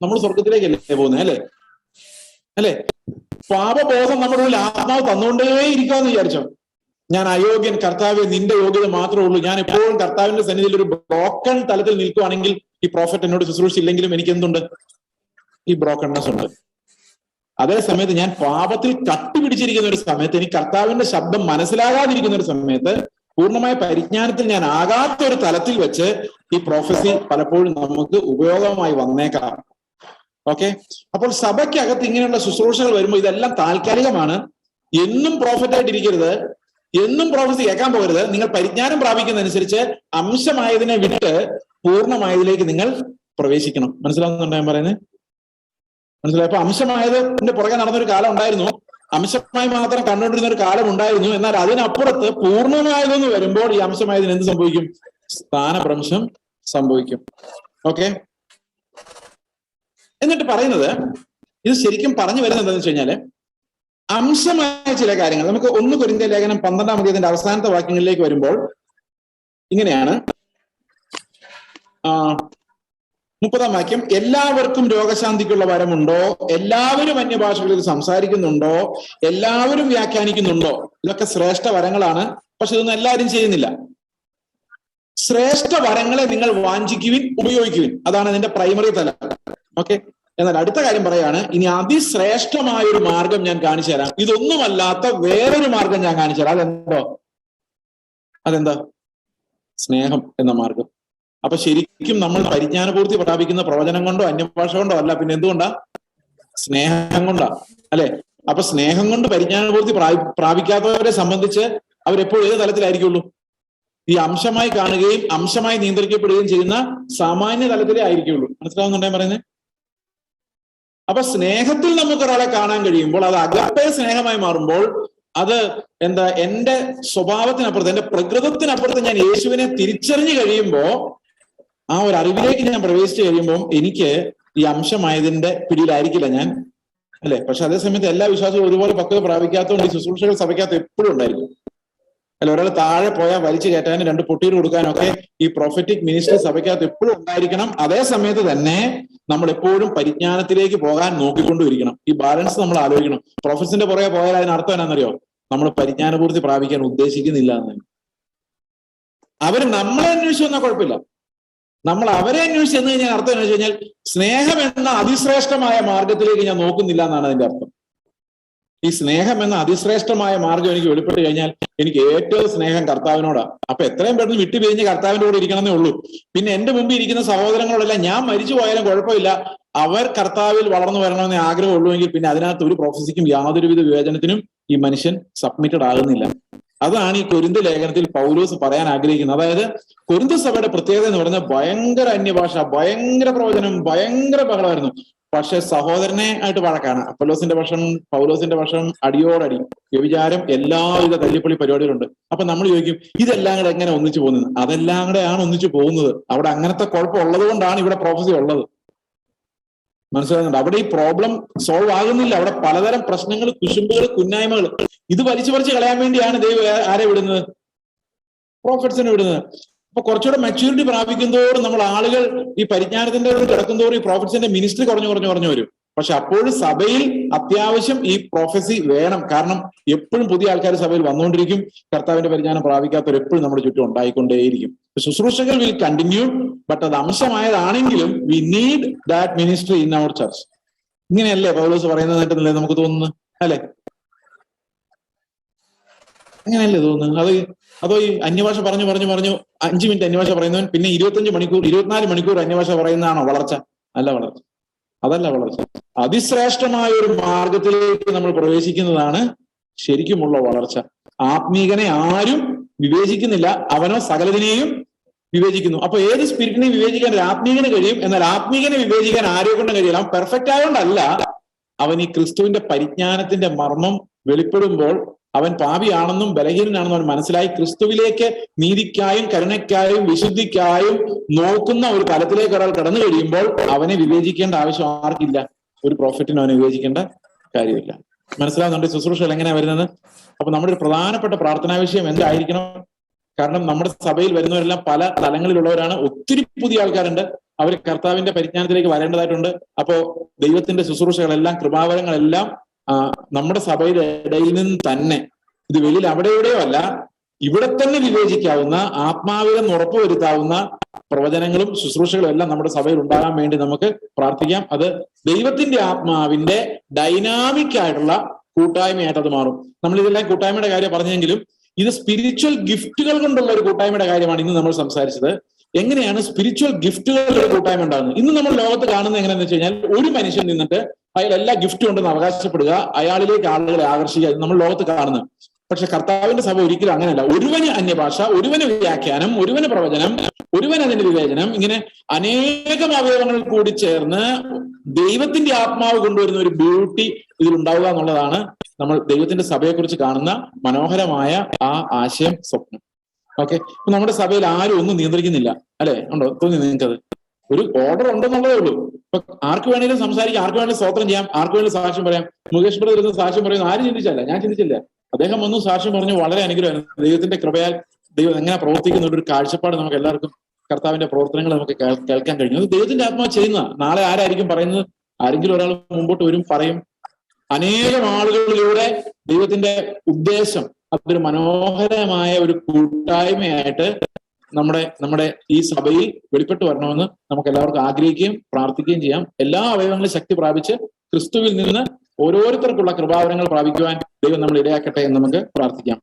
നമ്മൾ സ്വർഗത്തിലേക്കല്ലേ പോകുന്നത് അല്ലേ? അല്ലേ? പാപബോധം നമ്മുടെ ഉള്ളിൽ ആത്മാവ് തന്നുകൊണ്ടേ ഇരിക്കാന്ന് വിചാരിച്ചോ. ഞാൻ അയോഗ്യൻ കർത്താവ് നിന്റെ യോഗ്യത മാത്രമേ ഉള്ളൂ. ഞാൻ എപ്പോഴും കർത്താവിന്റെ സന്നിധിയിൽ ഒരു ബ്രോക്കൺ തലത്തിൽ നിൽക്കുവാണെങ്കിൽ ഈ പ്രോഫറ്റ് എന്നോട് ശുശ്രൂഷിച്ചില്ലെങ്കിലും എനിക്ക് എന്തുണ്ട്? ഈ ബ്രോക്കൺനെസ് ഉണ്ട്. അതേ സമയത്ത് ഞാൻ പാപത്തിൽ കട്ടുപിടിച്ചിരിക്കുന്ന ഒരു സമയത്ത് എനിക്ക് കർത്താവിന്റെ ശബ്ദം മനസ്സിലാകാതിരിക്കുന്ന ഒരു സമയത്ത് പൂർണമായ പരിജ്ഞാനത്തിൽ ഞാൻ ആകാത്ത ഒരു തലത്തിൽ വെച്ച് ഈ പ്രൊഫസി പലപ്പോഴും നമുക്ക് ഉപയോഗമായി വന്നേക്കാം. ഓക്കെ അപ്പോൾ സഭയ്ക്കകത്ത് ഇങ്ങനെയുള്ള ശുശ്രൂഷകൾ വരുമ്പോൾ ഇതെല്ലാം താൽക്കാലികമാണ്. എന്നും പ്രോഫിറ്റ് ആയിട്ട് ഇരിക്കരുത് എന്നും പ്രൊഫസി കേൾക്കാൻ പോകരുത്. നിങ്ങൾ പരിജ്ഞാനം പ്രാപിക്കുന്നതനുസരിച്ച് അംശമായതിനെ വിട്ട് പൂർണമായതിലേക്ക് നിങ്ങൾ പ്രവേശിക്കണം. മനസ്സിലാവുന്നുണ്ടോ ഞാൻ പറയുന്നത്? മനസ്സിലായി? അപ്പൊ അംശമായതിന്റെ പുറകെ നടന്നൊരു കാലം ഉണ്ടായിരുന്നു. അംശമായി മാത്രം കണ്ടുകൊണ്ടിരുന്ന ഒരു കാലം ഉണ്ടായിരുന്നു. എന്നാൽ അതിനപ്പുറത്ത് പൂർണമായതെന്ന് വരുമ്പോൾ ഈ അംശമായതിന് എന്ത് സംഭവിക്കും? സ്ഥാനഭ്രംശം സംഭവിക്കും. ഓക്കെ എന്നിട്ട് പറയുന്നത് ഇത് ശരിക്കും പറഞ്ഞു വരുന്നത് എന്താണെന്ന് വെച്ച് കഴിഞ്ഞാൽ അംശമായ ചില കാര്യങ്ങൾ നമുക്ക് ഒന്ന് കുരിന്ത ലേഖനം പന്ത്രണ്ടാം അധ്യായത്തിന്റെ അവസാനത്തെ വാക്യങ്ങളിലേക്ക് വരുമ്പോൾ ഇങ്ങനെയാണ്. ആ മുപ്പതാം വാക്യം എല്ലാവർക്കും രോഗശാന്തിക്കുള്ള വരമുണ്ടോ? എല്ലാവരും അന്യഭാഷകളിൽ സംസാരിക്കുന്നുണ്ടോ? എല്ലാവരും വ്യാഖ്യാനിക്കുന്നുണ്ടോ? ഇതൊക്കെ ശ്രേഷ്ഠ വരങ്ങളാണ്. പക്ഷെ ഇതൊന്നും എല്ലാവരും ചെയ്യുന്നില്ല. ശ്രേഷ്ഠ വരങ്ങളെ നിങ്ങൾ വാഞ്ചിക്കുവിൻ ഉപയോഗിക്കുവിൻ. അതാണ് ഇതിന്റെ പ്രൈമറി തല. ഓക്കെ എന്നാൽ അടുത്ത കാര്യം പറയാണ് ഇനി അതിശ്രേഷ്ഠമായ ഒരു മാർഗം ഞാൻ കാണിച്ചു തരാം. ഇതൊന്നുമല്ലാത്ത വേറൊരു മാർഗം ഞാൻ കാണിച്ചു തരാം. അതെന്തോ? അതെന്താ? സ്നേഹം എന്ന മാർഗം. അപ്പൊ ശരിക്കും നമ്മൾ പരിജ്ഞാനപൂർത്തി പ്രാപിക്കുന്ന പ്രവചനം കൊണ്ടോ അന്യഭാഷ കൊണ്ടോ അല്ല പിന്നെ എന്തുകൊണ്ടാ? സ്നേഹം കൊണ്ടാ അല്ലെ? അപ്പൊ സ്നേഹം കൊണ്ട് പരിജ്ഞാനപൂർത്തി പ്രാപി പ്രാപിക്കാത്തവരെ സംബന്ധിച്ച് അവരെപ്പോഴും ഏത് തലത്തിലായിരിക്കുള്ളൂ? ഈ അംശമായി കാണുകയും അംശമായി നിയന്ത്രിക്കപ്പെടുകയും ചെയ്യുന്ന സാമാന്യ തലത്തിലേ ആയിരിക്കുള്ളൂ. മനസ്സിലാവുന്നുണ്ടേ പറയുന്നത് അപ്പൊ സ്നേഹത്തിൽ നമുക്ക് ഒരാളെ കാണാൻ കഴിയുമ്പോൾ അത് അകത്തെ സ്നേഹമായി മാറുമ്പോൾ അത് എന്താ എന്റെ സ്വഭാവത്തിനപ്പുറത്ത് എന്റെ പ്രകൃതത്തിനപ്പുറത്ത് ഞാൻ യേശുവിനെ തിരിച്ചറിഞ്ഞു കഴിയുമ്പോ ആ ഒരു അറിവിലേക്ക് ഞാൻ പ്രവേശിച്ചു കഴിയുമ്പോൾ എനിക്ക് ഈ അംശമായതിന്റെ പിടിയിലായിരിക്കില്ല ഞാൻ. അല്ലെ? പക്ഷെ അതേ സമയത്ത് എല്ലാ വിശ്വാസവും ഒരുപോലെ പക്വത പ്രാപിക്കാത്തതുകൊണ്ട് ഈ ശുശ്രൂഷകൾ സഭയ്ക്കകത്ത് എപ്പോഴും ഉണ്ടായിരിക്കും. അല്ല? ഒരാൾ താഴെ പോയാൽ വലിച്ചു കയറ്റാനും രണ്ട് പൊട്ടീർ കൊടുക്കാനും ഒക്കെ ഈ പ്രൊഫറ്റിക് മിനിസ്റ്റർ സഭയ്ക്കകത്ത് എപ്പോഴും ഉണ്ടായിരിക്കണം. അതേ സമയത്ത് തന്നെ നമ്മൾ എപ്പോഴും പരിജ്ഞാനത്തിലേക്ക് പോകാൻ നോക്കിക്കൊണ്ടിരിക്കണം ഈ ബാലൻസ് നമ്മൾ ആലോചിക്കണം. പ്രൊഫസിന്റെ പുറകെ പോയാൽ അതിനർത്ഥം എന്നാണെന്നറിയോ നമ്മൾ പരിജ്ഞാനപൂർത്തി പ്രാപിക്കാൻ ഉദ്ദേശിക്കുന്നില്ല എന്നാണ് അവർ നമ്മളെ അന്വേഷിച്ചു വന്നാൽ കുഴപ്പമില്ല. നമ്മൾ അവരെ അന്വേഷിച്ച് എന്ന് കഴിഞ്ഞാൽ അർത്ഥം എന്ന് വെച്ച് കഴിഞ്ഞാൽ സ്നേഹം എന്ന അതിശ്രേഷ്ഠമായ മാർഗത്തിലേക്ക് ഞാൻ നോക്കുന്നില്ല എന്നാണ് അതിന്റെ അർത്ഥം. ഈ സ്നേഹം എന്ന അതിശ്രേഷ്ഠമായ മാർഗം എനിക്ക് വെളിപ്പെട്ട് കഴിഞ്ഞാൽ എനിക്ക് ഏറ്റവും സ്നേഹം കർത്താവിനോടാണ് അപ്പൊ എത്രയും പെട്ടെന്ന് വിട്ടുപിരിഞ്ഞ് കർത്താവിന്റെ കൂടെ ഇരിക്കണമെന്നേ ഉള്ളൂ. പിന്നെ എന്റെ മുമ്പിൽ ഇരിക്കുന്ന സഹോദരങ്ങളോടെല്ലാം ഞാൻ മരിച്ചു പോയാലും കുഴപ്പമില്ല. അവർ കർത്താവിൽ വളർന്നു വരണമെന്ന് ആഗ്രഹമുള്ളൂ എങ്കിൽ പിന്നെ അതിനകത്ത് ഒരു പ്രൊഫസിക്കും യാതൊരുവിധ വിവേചനത്തിനും ഈ മനുഷ്യൻ സബ്മിറ്റഡ് ആകുന്നില്ല. അതാണ് ഈ കൊരിന്ത ലേഖനത്തിൽ പൗലോസ് പറയാൻ ആഗ്രഹിക്കുന്നത്. അതായത് കൊരിന്ത സഭയുടെ പ്രത്യേകത എന്ന് പറഞ്ഞാൽ ഭയങ്കര അന്യഭാഷ ഭയങ്കര പ്രവചനം ഭയങ്കര ബഹളമായിരുന്നു. പക്ഷെ സഹോദരനെ ആയിട്ട് വഴക്കാണ്. അപ്പലോസിന്റെ വർഷം പൗലോസിന്റെ വർഷം അടിയോടടി വ്യഭിചാരം എല്ലാവിധ തല്ലിപ്പൊളി പരിപാടികളുണ്ട്. അപ്പൊ നമ്മൾ ചോദിക്കും ഇതെല്ലാം കൂടെ എങ്ങനെ ഒന്നിച്ചു പോകുന്നത്? അതെല്ലാം കൂടെയാണ് ഒന്നിച്ചു പോകുന്നത്. അവിടെ അങ്ങനത്തെ കുഴപ്പം ഉള്ളത് കൊണ്ടാണ് ഇവിടെ പ്രോഫസി ഉള്ളത്. മനസ്സിലാകുന്നുണ്ട്. അവിടെ ഈ പ്രോബ്ലം സോൾവ് ആകുന്നില്ല. അവിടെ പലതരം പ്രശ്നങ്ങൾ കുശുമ്പുകൾ കുന്നായ്മകൾ. ഇത് വലിച്ചു പറിച്ച് കളയാൻ വേണ്ടിയാണ് ദൈവം ആരെ വിടുന്നത്? പ്രോഫിറ്റ്സിനെ വിടുന്നത്. അപ്പൊ കുറച്ചുകൂടെ മെച്യൂരിറ്റി പ്രാപിക്കുന്തോറും നമ്മൾ ആളുകൾ ഈ പരിജ്ഞാനത്തിന്റെ കിടക്കുന്തോറും ഈ പ്രോഫിറ്റ്സിന്റെ മിനിസ്റ്ററി കുറഞ്ഞു കുറഞ്ഞു കുറഞ്ഞു വരും. പക്ഷെ അപ്പോഴും സഭയിൽ അത്യാവശ്യം ഈ പ്രൊഫസി വേണം. കാരണം എപ്പോഴും പുതിയ ആൾക്കാർ സഭയിൽ വന്നുകൊണ്ടിരിക്കും. കർത്താവിന്റെ പരിജ്ഞാനം പ്രാപിക്കാത്തവർ എപ്പോഴും നമ്മുടെ ചുറ്റും ഉണ്ടായിക്കൊണ്ടേയിരിക്കും. ശുശ്രൂഷകൾ വിൽ കണ്ടിന്യൂ ബട്ട് അത് അംശമായതാണെങ്കിലും we need that ministry in our church ഇങ്ങനെയല്ലേ പൗലോസ് പറയുന്നതായിട്ടല്ലേ നമുക്ക് തോന്നുന്നു അല്ലെ? അങ്ങനെയല്ലേ തോന്നുന്നു അത് അതോ ഈ അന്യഭാഷ പറഞ്ഞു പറഞ്ഞു പറഞ്ഞു അഞ്ചു മിനിറ്റ് അന്യഭാഷ പറയുന്നവൻ പിന്നെ ഇരുപത്തഞ്ച് മണിക്കൂർ ഇരുപത്തിനാല് മണിക്കൂർ അന്യഭാഷ പറയുന്നതാണോ വളർച്ച? അല്ല വളർച്ച. അതല്ല വളർച്ച അതിശ്രേഷ്ഠമായ ഒരു മാർഗത്തിലേക്ക് നമ്മൾ പ്രവേശിക്കുന്നതാണ് ശരിക്കുമുള്ള വളർച്ച. ആത്മീകനെ ആരും വിവേചിക്കുന്നില്ല അവനോ സകലതിനെയും വിവേചിക്കുന്നു. അപ്പൊ ഏത് സ്പിരിറ്റിനെയും വിവേചിക്കാൻ ആത്മീകന് കഴിയും? എന്നാൽ ആത്മീകനെ വിവേചിക്കാൻ ആരെ കൊണ്ടും കഴിയില്ല. അവൻ പെർഫെക്റ്റ് ആയതുകൊണ്ടല്ല അവൻ ഈ ക്രിസ്തുവിന്റെ പരിജ്ഞാനത്തിന്റെ മർമ്മം വെളിപ്പെടുമ്പോൾ അവൻ പാപിയാണെന്നും ബലഹീനനാണെന്നും അവൻ മനസ്സിലായി ക്രിസ്തുവിലേക്ക് നീതിക്കായും കരുണയ്ക്കായും വിശുദ്ധിക്കായും നോക്കുന്ന ഒരു തലത്തിലേക്ക് ഒരാൾ കടന്നു കഴിയുമ്പോൾ അവനെ വിവേചിക്കേണ്ട ആവശ്യം ആർക്കില്ല. ഒരു പ്രോഫിറ്റിന് അവനെ വിവേചിക്കേണ്ട കാര്യമില്ല. മനസ്സിലാവുന്നുണ്ട്? ശുശ്രൂഷകൾ എങ്ങനെയാ വരുന്നത്? അപ്പൊ നമ്മുടെ ഒരു പ്രധാനപ്പെട്ട പ്രാർത്ഥനാ വിഷയം എന്തായിരിക്കണം? കാരണം നമ്മുടെ സഭയിൽ വരുന്നവരെല്ലാം പല തലങ്ങളിലുള്ളവരാണ്. ഒത്തിരി പുതിയ ആൾക്കാരുണ്ട്. അവർ കർത്താവിന്റെ പരിജ്ഞാനത്തിലേക്ക് വരേണ്ടതായിട്ടുണ്ട്. അപ്പോ ദൈവത്തിന്റെ ശുശ്രൂഷകളെല്ലാം കൃപാവരങ്ങളെല്ലാം നമ്മുടെ സഭയുടെ ഇടയിൽ നിന്ന് തന്നെ ഇത് വെളിയിൽ അവിടെ എവിടെയോ അല്ല ഇവിടെ തന്നെ വിവേചിക്കാവുന്ന ആത്മാവിലും ഉറപ്പുവരുത്താവുന്ന പ്രവചനങ്ങളും ശുശ്രൂഷകളും എല്ലാം നമ്മുടെ സഭയിൽ ഉണ്ടാകാൻ വേണ്ടി നമുക്ക് പ്രാർത്ഥിക്കാം. അത് ദൈവത്തിന്റെ ആത്മാവിന്റെ ഡൈനാമിക് ആയിട്ടുള്ള കൂട്ടായ്മയായിട്ട് അത് മാറും. നമ്മൾ ഇതെല്ലാം കൂട്ടായ്മയുടെ കാര്യം പറഞ്ഞെങ്കിലും ഇത് സ്പിരിച്വൽ ഗിഫ്റ്റുകൾ കൊണ്ടുള്ള ഒരു കൂട്ടായ്മയുടെ കാര്യമാണ് ഇന്ന് നമ്മൾ സംസാരിച്ചത്. എങ്ങനെയാണ് സ്പിരിച്വൽ ഗിഫ്റ്റുകളുടെ കൂട്ടായ്മ ഉണ്ടാകുന്നത്? ഇന്ന് നമ്മൾ ലോകത്ത് കാണുന്നത് എങ്ങനെയാണെന്ന് വെച്ച് കഴിഞ്ഞാൽ ഒരു മനുഷ്യൻ നിന്നിട്ട് അയാൾ എല്ലാ ഗിഫ്റ്റും ഉണ്ടെന്ന് അവകാശപ്പെടുക അയാളിലേക്ക് ആളുകളെ ആകർഷിക്കുക നമ്മൾ ലോകത്ത് കാണുന്നത്. പക്ഷെ കർത്താവിന്റെ സഭ ഒരിക്കലും അങ്ങനെയല്ല. ഒരുവന് അന്യഭാഷ ഒരുവന് വ്യാഖ്യാനം ഒരുവന് പ്രവചനം ഒരുവൻ അതിന്റെ വിവേചനം ഇങ്ങനെ അനേകം അവയവങ്ങൾ കൂടി ചേർന്ന് ദൈവത്തിന്റെ ആത്മാവ് കൊണ്ടുവരുന്ന ഒരു ബ്യൂട്ടി ഇതിൽ ഉണ്ടാവുക എന്നുള്ളതാണ് നമ്മൾ ദൈവത്തിന്റെ സഭയെക്കുറിച്ച് കാണുന്ന മനോഹരമായ ആ ആശയം സ്വപ്നം. ഓക്കെ ഇപ്പൊ നമ്മുടെ സഭയിൽ ആരും ഒന്നും നിയന്ത്രിക്കുന്നില്ല. അല്ലെ? ഉണ്ടോ? തോന്നി നിങ്ങൾക്കത്. ഒരു ഓർഡർ ഉണ്ടെന്നുള്ളതേ ഉള്ളൂ. ഇപ്പൊ ആർക്ക് വേണേലും സംസാരിക്കാം. ആർക്ക് വേണേലും സ്വോത്രം ചെയ്യാം. ആർക്ക് വേണേലും സാക്ഷ്യം പറയാം. മുകേഷ് ബ്രദർ ഇരുന്ന് സാക്ഷ്യം പറയുന്നു. ആരും ചിന്തിച്ചല്ല ഞാൻ ചിന്തിച്ചില്ല. അദ്ദേഹം ഒന്നും സാക്ഷ്യം പറഞ്ഞു വളരെ അനുഗ്രഹമായിരുന്നു. ദൈവത്തിന്റെ കൃപയാൽ ദൈവം എങ്ങനെ പ്രവർത്തിക്കുന്ന ഒരു കാഴ്ചപ്പാട് നമുക്ക് എല്ലാവർക്കും കർത്താവിന്റെ പ്രവർത്തനങ്ങൾ നമുക്ക് കേൾക്കാൻ കഴിഞ്ഞു. അത് ദൈവത്തിന്റെ ആത്മാവ് ചെയ്യുന്ന നാളെ ആരായിരിക്കും പറയുന്നത്? ആരെങ്കിലും ഒരാൾ മുമ്പോട്ട് വരും പറയും. അനേകം ആളുകളിലൂടെ ദൈവത്തിന്റെ ഉദ്ദേശം അതൊരു മനോഹരമായ ഒരു കൂട്ടായ്മയായിട്ട് നമ്മുടെ നമ്മുടെ ഈ സഭയിൽ വെളിപ്പെട്ട് വരണമെന്ന് നമുക്ക് എല്ലാവർക്കും ആഗ്രഹിക്കുകയും പ്രാർത്ഥിക്കുകയും ചെയ്യാം. എല്ലാ അവയവങ്ങളും ശക്തി പ്രാപിച്ച് ക്രിസ്തുവിൽ നിന്ന് ഓരോരുത്തർക്കുള്ള കൃപാവരങ്ങൾ പ്രാപിക്കുവാൻ ദൈവം നമ്മൾ ഇടയാക്കട്ടെ എന്ന് നമുക്ക് പ്രാർത്ഥിക്കാം.